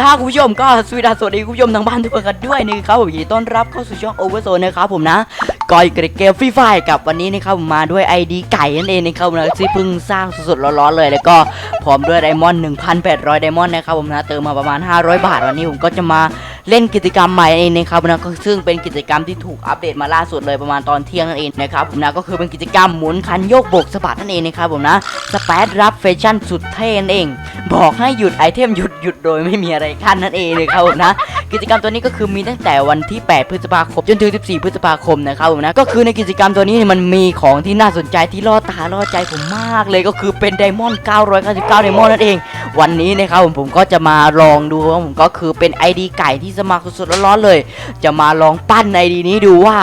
ละคุณผู้ชมก็สวัสดีสวัสดีคุณผู้ชมทางบ้านทุกคนกันด้วยนะครับผมยินดีต้อนรับเข้าสู่ช่องโอเวอร์โซนนะครับผมนะก่อยเกรดเกมฟรีไฟกับวันนี้นะครับผมมาด้วย ID ไก่นั่นเองนะครับนะที่เพิ่งสร้างสดๆร้อนๆเลยแล้วก็พร้อมด้วยไดมอนด์1,800ไดมอนด์นะครับผมนะเติมมาประมาณ 500 บาทวันนี้ผมก็จะมา เล่นกิจกรรมใหม่นั่นเองนะครับนะก็ซึ่งเป็นกิจกรรมที่ถูกอัปเดตมาล่าสุดเลยประมาณตอนเที่ยงนั่นเองนะครับผมนะก็คือเป็นกิจกรรมหมุนคันโยกบกสะบัดนั่นเองนะครับผมนะสเปซรับแฟชั่นสุดเท่นั่นเอง บอกให้หยุดไอเทมหยุดหยุดโดยไม่มีอะไรขั้นนั่นเองเลยครับผมนะกิจกรรมตัวนี้ก็คือมีตั้งแต่วันที่ 8 พฤษภาคมจนถึง 14 พฤษภาคมนะครับผมนะก็คือในกิจกรรมตัวนี้มันมีของที่น่าสนใจที่ล่อตาล่อใจผมมากเลยก็คือเป็นไดมอนด์999ไดมอนด์นั่นเอง วันนี้นะครับผมผมก็จะมาลองดูว่าผมก็คือเป็น ID ไก่ที่สมัครสดๆร้อนๆเลย จะมาลองปั้น ID นี้ดูว่า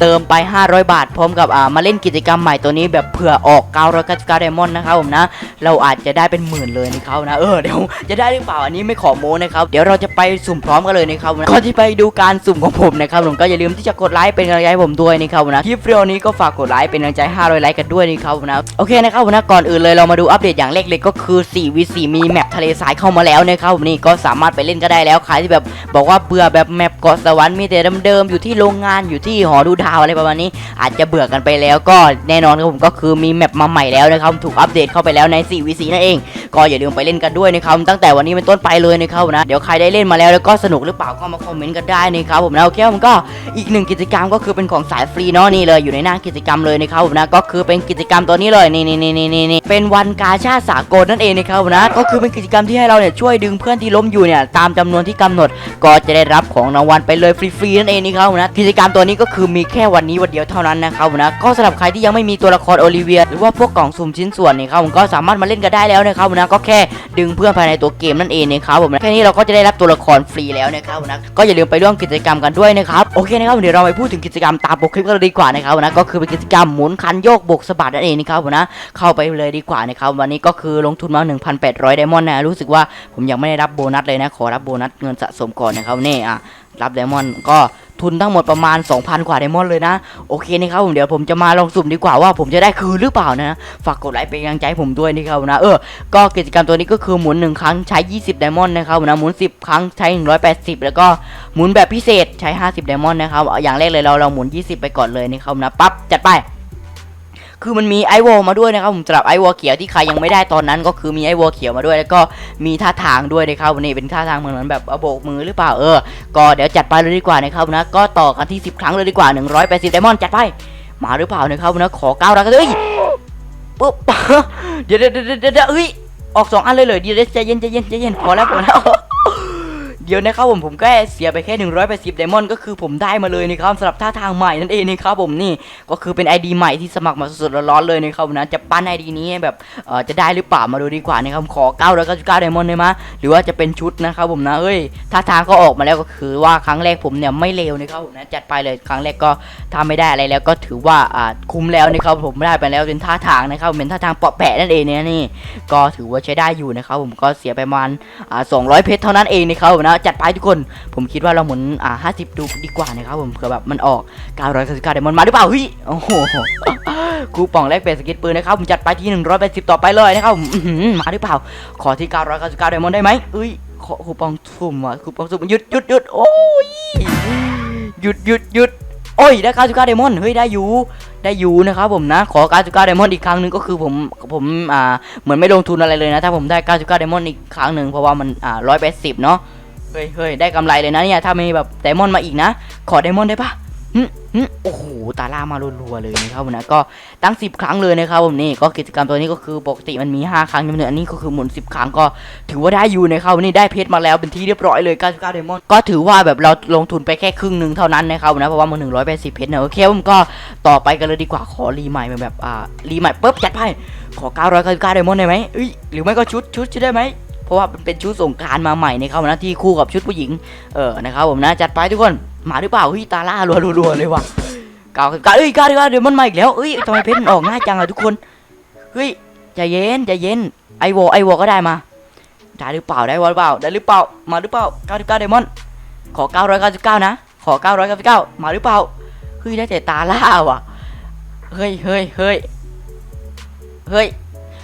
เติมไป 500 บาท พร้อมกับอ่ามาเล่นกิจกรรมใหม่ตัวนี้แบบเผื่อออก999ไดมอนด์นะครับผมนะเราอาจจะได้เป็นหมื่นเลยนะครับนะเออเดี๋ยวจะได้หรือเปล่าอันนี้ไม่ขอโม้นะครับเดี๋ยวเราจะไปสุ่มพร้อมกันเลยนะครับก่อนที่ไปดูการสุ่มของผมนะครับผมก็อย่าลืมที่จะกดไลค์เป็นกำลังใจผมด้วยนะครับนะคลิปวิดีโอนี้ก็ฝากกดไลค์เป็นกำลังใจ 500 ไลค์กันด้วยนะครับนะโอเคนะครับนะก่อนอื่นเลยเรามาดูอัปเดตอย่างแรกเลยก็คือ 4v4 มีแมปทะเลทรายเข้ามาแล้วนะครับผมนี่ก็สามารถไปเล่นก็ได้แล้วใครที่แบบบอกว่าเบื่อแบบแมปเกาะสวรรค์มีแต่เดิมๆอยู่ที่โรงงานอยู่ที่หอดูดาวอะไรประมาณนี้ อาจจะเบื่อกันไปแล้วก็แน่นอนครับผมก็คือมีแมปมาใหม่แล้วนะครับถูกอัปเดตเข้าไปแล้วใน 4v4 นั่นเอง ก็อย่าลืมไปเล่นกันด้วยนะครับตั้งแต่วันนี้เป็นต้นไปเลยนะครับนะเดี๋ยวใครได้เล่นมาแล้วแล้วก็สนุกหรือเปล่าก็มาคอมเมนต์กันได้นะครับผมนะโอเคผมก็อีกหนึ่งกิจกรรมก็คือเป็นของสายฟรีเนาะนี่เลยอยู่ในหน้ากิจกรรมเลยนะครับผมนะก็คือเป็นกิจกรรมตัวนี้เลยนี่นี่นี่นี่นี่เป็นวันกาชาติสากลนั่นเองนะครับผมนะก็คือเป็นกิจกรรมที่ให้เราเนี่ยช่วยดึงเพื่อนที่ล้มอยู่เนี่ยตามจำนวนที่กำหนด ก็จะได้รับของรางวัลไปเลยฟรีๆนั่นเองนะครับผมนะกิจกรรมตัวนี้ก็คือมีแค่วันนี้วันเดียวเท่านั้นนะครับผมนะก็สำหรับใครที่ยังไม่มีตัวละครโอลิเวีย หรือว่าพวกกล่องสุ่มชิ้นส่วนนี่ครับผมก็สามารถมาเล่นกันได้แล้วนะครับผมนะก็แค่ดึงเพื่อนภายในตัวเกมนั่นเองนะครับผมนะแค่นี้เราก็จะได้รับตัวละครฟรีแล้วนะครับผมนะก็อย่าลืมไปร่วมกิจกรรมกันด้วยนะครับโอเคนะครับเดี๋ยวเราไปพูดถึงกิจกรรมตามปกคลิปกันเลยดีกว่านะครับนะก็คือเป็นกิจกรรมหมุนคันโยกบกสะบัดนั่นเองนะครับผมนะเข้าไปเลยดีกว่านะครับวันนี้ก็คือลงทุนมา 1,800ไดมมอนด์นะรู้สึกว่าผมยังไม่ได้รับโบนัสเลยนะ ขอรับโบนัสเงินสะสมก่อนนะครับนี่อะรับไดมอนด์ก็ทุนทั้งหมดประมาณ 2,000 กว่าไดมอนด์เลยนะ โอเคนะครับผมเดี๋ยวผมจะมาลองสุ่มดีกว่าว่าผมจะได้คืนหรือเปล่านะ ฝากกดไลค์เป็นกำลังใจผมด้วยนะครับนะ เออ ก็กิจกรรมตัวนี้ก็คือหมุน 1 ครั้งใช้ 20 ไดมอนด์นะครับนะ หมุน 10 ครั้งใช้ 180 แล้วก็หมุนแบบพิเศษใช้ 50 ไดมอนด์นะครับ อย่างแรกเลยเราเราหมุน 20 ไปก่อนเลยนะครับนะ ปั๊บ จัดไป คือมันมีไอวอลมาด้วยนะครับผมสำหรับไอวอลเขียวที่ใครยังไม่ได้ตอนนั้นก็คือมีไอวอลเขียวมาด้วยแล้วก็มีท่าทางด้วยนะครับวันนี้เป็นท่าทางเหมือนแบบอโบกมือหรือเปล่าเออ ก็เดี๋ยวจัดไปเลยดีกว่านะครับนะก็ต่อกันที่ 10 ครั้งเลยดีกว่า 180ไดมอนด์จัดไปมาหรือเปล่านะครับนะขอก้าวแล้วกันเอ้ยปุ๊บเดี๋ยวเดี๋ยวเดี๋ยวเดี๋ยวเดี๋ยวเอ้ยออกสองอันเลยเลยเดี๋ยวเดี๋ยวใจเย็นใจเย็นใจเย็นพอแล้วพอแล้ว เดี๋ยวนะครับผมผมแค่เสียไปแค่ 180ไดมอนด์ก็คือผมได้มาเลยนะครับสำหรับท่าทางใหม่นั่นเองนะครับผมนี่ก็คือเป็น ID ใหม่ที่สมัครมาสดๆร้อนๆเลยนะครับนะจะปั้น ID นี้ให้แบบเอ่อจะได้หรือเปล่ามาดูดีกว่านะครับขอ999ไดมอนด์ได้ไหมยหรือว่าจะเป็นชุดนะครับผมนะเอ้ยท่าทางก็ออกมาแล้วก็คือว่าครั้งแรกผมเนี่ยไม่เลวนะครับผมนะจัดไปเลยครั้งแรกก็ถ้าไม่ได้อะไรแล้วก็ถือว่าอ่าคุ้มแล้วนะครับผมได้ไปแล้วเป็นท่าทางนะครับเป็นท่าทางเปาะแปะนั่นเองเนี่ยนี่ก็ถือว่าใช้ได้อยู่นะครับผมก็เสียไปประมาณอ่า200เพชรเท่านั้นเองนะครับผมนะจัดไปทุกคน ผมคิดว่าเราหมุนอ่า50ดูดีกว่านะครับผมเผื่อแบบมันออก999ไดมอนด์มาหรือเปล่าเฮ้ยโอ้โหคูปองแลกเปลี่ยนสกิลปืนนะครับผมจัดไปที่180ต่อไปเลยนะครับมาหรือเปล่า ขอที่999ไดมอนด์ได้ไหมเอ้ยขอคูปองสุ่มอะคูปองสุ่มหยุดหยุดหยุดโอ้ยหยุดหยุดหยุดโอ้ยได้99ไดมอนด์เฮ้ยได้อยู่ได้อยู่นะครับผมนะขอ 99 ไดมอนด์อีกครั้งหนึ่งก็คือผมผมอ่าเหมือนไม่ลงทุนอะไรเลยนะ ถ้าผมได้ 99 ไดมอนด์อีกครั้งหนึ่งเพราะว่ามันอ่า180 เนาะ เฮ้ยเฮ้ยได้กำไรเลยนะเนี่ยถ้ามีแบบไดมอนด์มาอีกนะ ขอไดมอนด์ได้ปะหึหึโอ้โห ตาล่ามารัวๆเลยนะครับผมนะ ก็ตั้ง 10 ครั้งเลยนะครับผมนี่ ก็กิจกรรมตัวนี้ก็คือปกติมันมี 5 ครั้งจำนวนอันนี้ก็คือหมุน 10 ครั้งก็ถือว่าได้อยู่นะครับนนี้ได้เพชรมาแล้วเป็นที่เรียบร้อยเลย 99 ไดมอนด์ก็ถือว่าแบบเราลงทุนไปแค่ครึ่งหนึ่งเท่านั้นนะครับนะ เพราะว่ามัน180 เพชรนะโอเคผมก็ต่อไปกันเลยดีกว่าขอรีใหม่แบบอ่ารีใหม่ปุ๊บจัดไปขอ 999 ไดมอนด์ได้ไหมเอ้ยหรือไม่ก็ชุดชุดชุดได้ไหม เพราะว่าเป็นชุดสงการมาใหม่ในะครับนะที่คู่กับชุดผู้หญิงเออนะครับผมนะจัดไปทุกคนมาหรือเปล่าเฮ้ยตาล่ารัวๆเลยว่ะเก้าเก้าเอ้ยเก้าเก้าเดี๋ยวมันมาอีกแล้วเอ้ยทำไมเพชรมันออกง่ายจังอะทุกคนเฮ้ยใจเย็นใจเย็นไอวอไอวอก็ได้มาได้หรือเปล่าได้หรือเปล่าได้หรือเปล่ามาหรือเปล่า99ไดมอนขอ 999 นะ ขอ 999 มาหรือเปล่าเฮ้ยได้แต่ตาล่าว่ะเฮ้ยเฮ้ยเฮ้ยเฮ้ย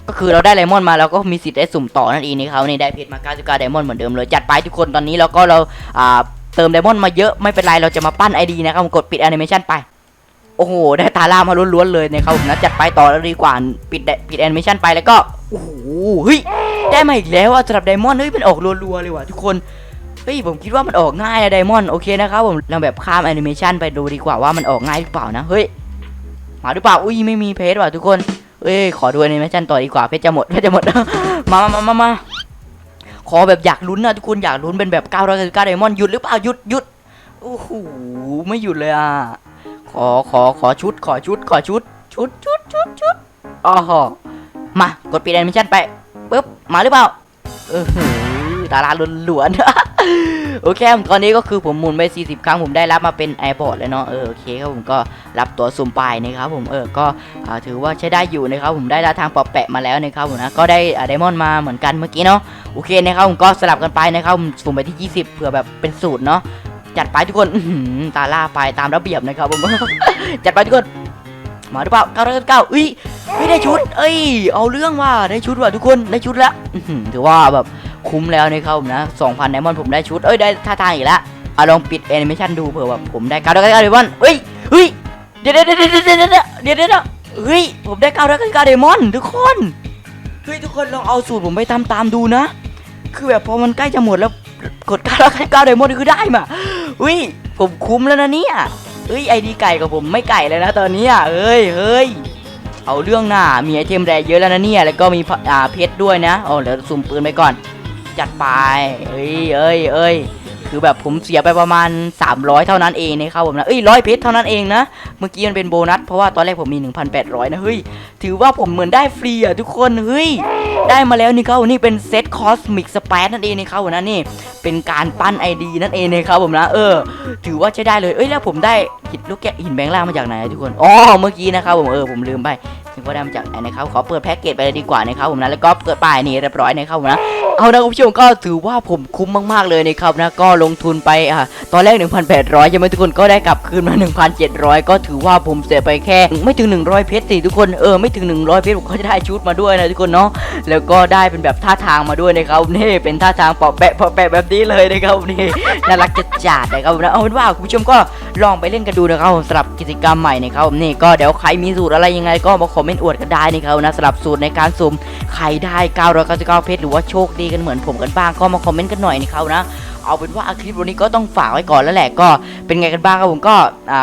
ก็คือเราได้ไดมอนด์มาเราก็มีสิทธิ์ได้สุ่มต่อนั่นเองนะครับนี่ได้เพชรมา99ไดมอนด์เหมือนเดิมเลยจัดไปทุกคนตอนนี้เราก็เราอ่าเติมไดมอนด์มาเยอะไม่เป็นไรเราจะมาปั้นไอดีนะครับกดปิดแอนิเมชันไปโอ้โห ได้ตาล่ามาล้วนๆเลยนะครับผมนะจัดไปต่อแล้วดีกว่า ปิดปิดแอนิเมชันไปแล้วก็ โอ้โห เฮ้ย ได้มาอีกแล้วอะสำหรับไดมอนด์เฮ้ยมันออกรัวๆเลยว่ะทุกคน เฮ้ย ผมคิดว่ามันออกง่ายนะไดมอนด์โอเคนะครับผมเราแบบข้ามแอนิเมชันไปดูดีกว่าว่ามันออกง่ายหรือเปล่านะ เฮ้ย มาหรือเปล่า อุ้ย ไม่มีเพจว่ะทุกคน เอ้ยขอดูแอนิเมชันต่อดีกว่าเพจจะหมดเพจจะหมดมามามามามาขอแบบอยากลุ้นนะทุกคนอยากลุ้นเป็นแบบ999ไดมอนด์หยุดหรือเปล่าหยุดหยุดโอ้โหไม่หยุดเลยอะขอขอขอชุด ขอชุด ขอชุด ชุดชุดชุดชุดอ๋อหอมากดปิดแอนิเมชันไปปึ๊บมาหรือเปล่าเออ หือดาราล้วนๆ โอเคตอนนี้ก็คือผมหมุนไป 40 ครั้งผมได้รับมาเป็นไอ p o d เลยเนาะ เออโอเคครับผมก็รับตัวสุ่มไปนะครับผมเออ ก็ถือว่าใช้ได้อยู่นะครับผมได้ทางปอบแปะมาแล้วนะครับผมนะ ก็ได้ไดมอนด์มาเหมือนกันเมื่อกี้เนาะ โอเคนะครับผมก็สลับกันไปนะครับผมสุ่มไปที่ 20 เผื่อแบบเป็นสูตรเนาะ จัดไปทุกคนตาล่าไปตามระเบียบนะครับผม จัดไปทุกคน มาหรือเปล่าเก้าร้อยเก้าอุ้ยไม่ได้ชุด เอ้ย เอาเรื่องว่าได้ชุดว่ะทุกคน ได้ชุดแล้วถือว่าแบบ คุ้มแล้วนะครับผมนะ2,000ไดมอนด์ผมได้ชุด เอ้ยได้ท่าทางอีกแล้วเอะลองปิดแอนิเมชันดูเผื่อแบบผมได้เก้าร้อยเก้าไดมอนเฮ้ยเฮ้ยเดี๋ยวเดี๋ยวเดี๋ยวเดี๋ยวเดี๋ยวเดี๋ยวเฮ้ยผมได้เก้าร้อยเก้เก้าไดมอนทุกคนเฮ้ยทุกคนลองเอาสูตรผมไปตามตามดูนะ คือแบบพอมันใกล้จะหมดแล้วกดเก้าร้อยเก้าเก้าเดมอนคือได้มาเฮ้ยผมคุ้มแล้วนะเนี่ยเฮ้ยไอดีไก่กับผมไม่ไก่เลยนะตอนนี้อะเฮ้ยเฮ้ยเอาเรื่องหน้ามีไอเทมแร่เยอะแล้วนะเนี่ยแล้วก็มีอ่าเพชรด้วยนะโอ้เดี๋ยวซุ่มปืนไปก่อน จัดไปเอ้ยเอ้ยเอ้ยคือแบบผมเสียไปประมาณ 300 เท่านั้นเองนะครับผมนะเอ้ยร้อยเพชรเท่านั้นเองนะ เมื่อกี้มันเป็นโบนัส เพราะว่าตอนแรกผมมี 1,800 นะเฮ้ย ถือว่าผมเหมือนได้ฟรีอะทุกคน เฮ้ย ได้มาแล้วนี่เขานี่เป็นเซตคอสมิกสเปซนั่นเองนะครับผมนะนี่ เป็นการปั้นไอดีนั่นเองนะครับผมนะ เออ ถือว่าใช้ได้เลย เอ้ยแล้วผมได้หินลูกแกะหินแบงค์ล่างมาจากไหนทุกคน อ๋อ เมื่อกี้นะครับผมเออผมลืมไป ถึงว่าได้มาจากไหนนะครับขอเปิดแพ็กเกจไปเลยดีกว่านะครับผมนะแล้วก็เปิดป้ายนี่เรียบร้อยนะครับผมนะเอานะคุณผู้ชมก็ถือว่าผมคุ้มมากๆเลยนะครับนะก็ลงทุนไปอะตอนแรก 1,800ใช่ไหมทุกคนก็ได้กลับคืนมา 1,700 ก็ถือว่าผมเสียไปแค่ ไม่ถึง 100 เพชรสิทุกคนเออไม่ถึง 100 เพชรผมก็จะได้ชุดมาด้วยนะทุกคนเนาะแล้วก็ได้เป็นแบบท่าทางมาด้วยนะครับนี่เป็นท่าทางปอบแปะปอบแปะแบบนี้เลยนะครับนี่น่ารักจัดจัดนะครับนะเอาเป็นว่าคุณผู้ชมก็ลองไปเล่นกันดูนะครับสำหรับกิจกรรมใหม่นะครับนี่ก็เดี๋ยวใครมีสูตรอะไรยังไงก็มาคอมเมนต์อวดกันได้นะครับนะสำหรับสูตรในการสุ่มใครได้ 999 เพชรหรือว่าโชคดีกันเหมือนผมกันบ้างก็มาคอมเมนต์กันหน่อยนะครับนะเอาเป็นว่าคลิปวันนี้ก็ต้องฝากไว้ก่อนแล้วแหละก็เป็นไงกันบ้างครับผมก็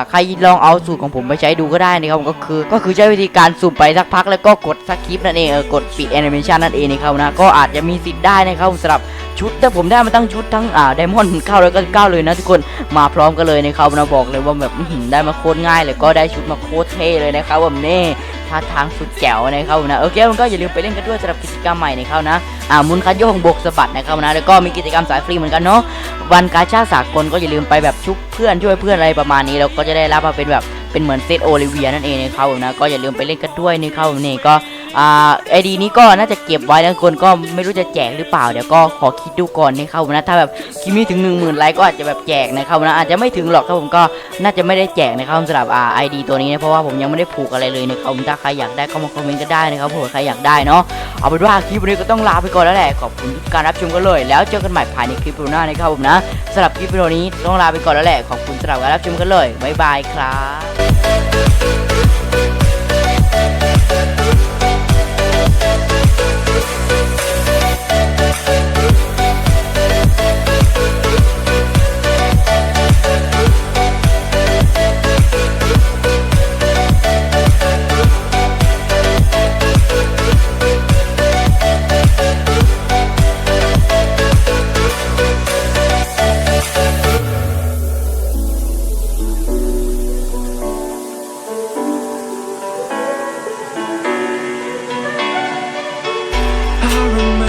ใครลองเอาสูตรของผมไปใช้ดูก็ได้นะครับก็คือก็คือใช้วิธีการสุ่มไปสักพักแล้วก็กดสคริปนั่นเองกดปิดแอนิเมชันนั่นเองนะครับนะก็อาจจะมีสิทธิ์ได้นะครับสำหรับ ชุดแต่ผมได้มาตั้งชุดทั้งอ่าไดมอนด์เก้าร้อยเก้าสิบเก้าเลยนะทุกคนมาพร้อมกันเลยนะครับนะบอกเลยว่าแบบได้มาโคตรง่ายเลยก็ได้ชุดมาโคตรเท่เลยนะครับผมนี่ท่าทางสุดแจ๋วนะครับนะโอเคมันก็อย่าลืมไปเล่นกันด้วยสำหรับกิจกรรมใหม่นะครับนะอ่ามุนคันโยกบกสะบัดนะครับนะแล้วก็มีกิจกรรมสายฟรีเหมือนกันเนาะวันกาชาสากลก็อย่าลืมไปแบบชุบเพื่อนช่วยเพื่อนอะไรประมาณนี้แล้วก็จะได้รับมาเป็นแบบเป็นเหมือนเซตโอลิเวียนั่นเองนะครับนะก็อย่าลืมไปเล่นกันด้วยนะครับนี่ก็ อ่าไอดีนี้ก็น่าจะเก็บไว้นะทุกคนก็ไม่รู้จะแจกหรือเปล่าเดี๋ยวก็ขอคิดดูก่อนนะครับผมนะถ้าแบบคลิปนี้ถึง1 0,000ไลค์ก็อาจจะแบบแจกนะครับนะอาจจะไม่ถึงหรอกครับผมก็น่าจะไม่ได้แจกนะครับสำหรับอ่าไอดีตัวนี้นะเพราะว่าผมยังไม่ได้ผูกอะไรเลยนะครับถ้าใครอยากได้ก็มาคอมเมนต์ก็ได้นะครับผมใครอยากได้เนาะเอาเป็นว่าคลิปวันนี้ก็ต้องลาไปก่อนแล้วแหละขอบคุณทุกการรับชมกันเลย แล้วเจอกันใหม่ภายในคลิปหน้านะครับผมนะสำหรับคลิปวิดีโอนี้ต้องลาไปก่อนแล้วแหละขอบคุณสำหรับการรับชมกันเลยบ๊ายบายครับ I remember